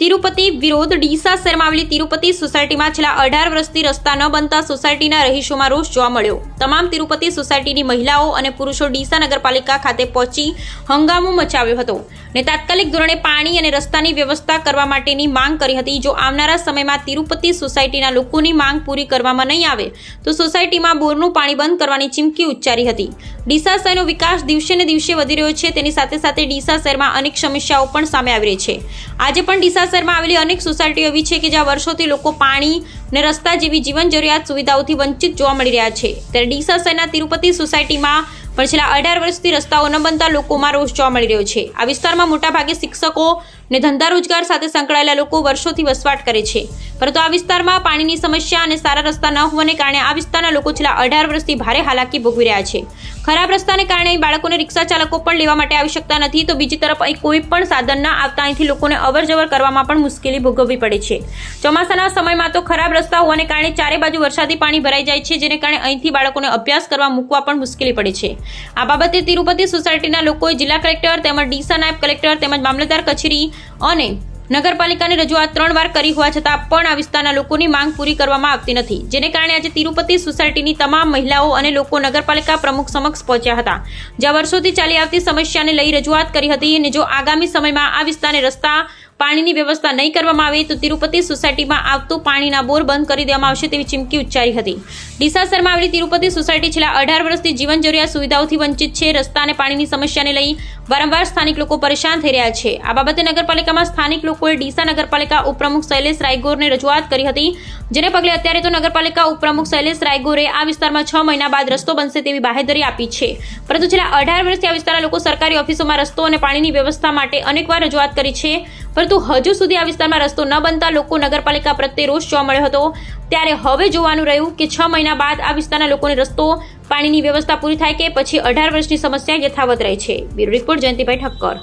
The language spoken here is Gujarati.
તિરુપતિ વિરોધ ડીસા શહેરમાં આવેલી તિરુપતિ સોસાયટીમાં છેલ્લા અઢાર વર્ષથી રસ્તા ન બનતા સોસાયટીના રહીશોમાં રોષ જોવા મળ્યો. તમામ તિરુપતિ સોસાયટીની મહિલાઓ અને પુરુષો ડીસા નગરપાલિકા ખાતે પહોંચી હંગામો મચાવ્યો હતો ને તાત્કાલિક ધોરણે પાણી અને રસ્તાની વ્યવસ્થા કરવા માટેની માંગ કરી હતી. જો આવનારા સમયમાં તિરુપતિ સોસાયટીના લોકોની માંગ પૂરી કરવામાં નહીં આવે, તો સોસાયટીમાં બોરનું પાણી બંધ કરવાની ચીમકી ઉચ્ચારી હતી. ડીસા શહેરનો વિકાસ દિવસે ને દિવસે વધી રહ્યો છે. તેની સાથે સાથે ડીસા શહેરમાં અનેક સમસ્યાઓ પણ સામે આવી રહી છે. આજે પણ ડીસા શહેરમાં આવેલી અનેક સોસાયટીઓ એવી છે કે જ્યાં વર્ષોથી લોકો પાણી ને રસ્તા જેવી જીવન જરૂરિયાત સુવિધાઓથી વંચિત જોવા મળી રહ્યા છે. ત્યારે ડીસા શહેરના તિરુપતિ સોસાયટીમાં પણ છેલ્લા અઢાર વર્ષથી રસ્તાઓ ન બનતા લોકોમાં રોષ જોવા મળી રહ્યો છે. આ વિસ્તારમાં મોટાભાગે શિક્ષકો ને ધંધા રોજગાર સાથે સંકળાયેલા લોકો વર્ષોથી વસવાટ કરે છે. પરંતુ આ વિસ્તારમાં પાણીની સમસ્યા અને સારા રસ્તા ન હોવાને કારણે આ વિસ્તારના લોકો છેલ્લા અઢાર વર્ષથી ભારે હાલાકી ભોગવી રહ્યા છે. ખરાબ રસ્તાને કારણે બાળકોને રિક્ષા ચાલકો પણ લેવા માટે આવી શકતા નથી. તો બીજી તરફ અહીં કોઈ પણ સાધન ના આવતા અહીંથી લોકોને અવર જવર કરવામાં પણ મુશ્કેલી ભોગવવી પડે છે. ચોમાસાના સમયમાં તો ખરાબ રસ્તા હોવાને કારણે ચારે બાજુ વરસાદી પાણી ભરાઈ જાય છે, જેને કારણે અહીંથી બાળકોને અભ્યાસ કરવા મૂકવા પણ મુશ્કેલી પડે છે. આ બાબતે તિરુપતિ સોસાયટીના લોકોએ જિલ્લા કલેક્ટર તેમજ ડીસા નાયબ કલેક્ટર તેમજ મામલતદાર કચેરી અને નગરપાલિકાની રજૂઆત ત્રણ વાર કરી હોવા છતાં પણ આ વિસ્તારના લોકોની માંગ પૂરી કરવામાં આવતી નથી. જેને કારણે આજે તિરુપતિ સોસાયટીની તમામ મહિલાઓ અને લોકો નગરપાલિકા પ્રમુખ સમક્ષ પહોંચ્યા હતા. જ્યાં વર્ષોથી ચાલી આવતી સમસ્યાને લઈ રજૂઆત કરી હતી અને જો આગામી સમયમાં આ વિસ્તારને રસ્તા પાણીની વ્યવસ્થા નહીં કરવામાં આવે તો તિરુપતિ સોસાયટીમાં આવતું પાણીના બોર બંધ કરી દેવામાં આવશે તેવી ચીમકી ઉચ્ચારી હતી. ડીસા શહેરમાં આવેલી તિરુપતિ સોસાયટી છેલ્લા અઢાર વર્ષથી જીવન જરૂરિયાત સુવિધાઓથી વંચિત છે. રસ્તા અને પાણીની સમસ્યાને લઈ વારંવાર સ્થાનિક લોકો પરેશાન થઈ રહ્યા છે. આ બાબતે નગરપાલિકામાં સ્થાનિક લોકોએ ડીસા નગરપાલિકા ઉપપ્રમુખ શૈલેષ રાયગોરને રજૂઆત કરી હતી, જેને પગલે અત્યારે તો નગરપાલિકા ઉપપ્રમુખ શૈલેષ રાયગોરે આ વિસ્તારમાં છ મહિના બાદ રસ્તો બનશે તેવી બાહેધરી આપી છે. પરંતુ છેલ્લા અઢાર વર્ષથી આ વિસ્તારના લોકો સરકારી ઓફિસોમાં રસ્તો અને પાણીની વ્યવસ્થા માટે અનેકવાર રજૂઆત કરી છે. પરંતુ હજુ સુધી આ વિસ્તારમાં રસ્તો ન બનતા લોકો નગરપાલિકા પ્રત્યે રોષ જોવા મળ્યો હતો. ત્યારે હવે જોવાનું રહ્યું કે છ મહિના બાદ આ વિસ્તારના લોકોને રસ્તો પાણીની વ્યવસ્થા પૂરી થાય કે પછી અઢાર વર્ષની સમસ્યા યથાવત રહે છે. Bureau report Jayantibhai Thakkar.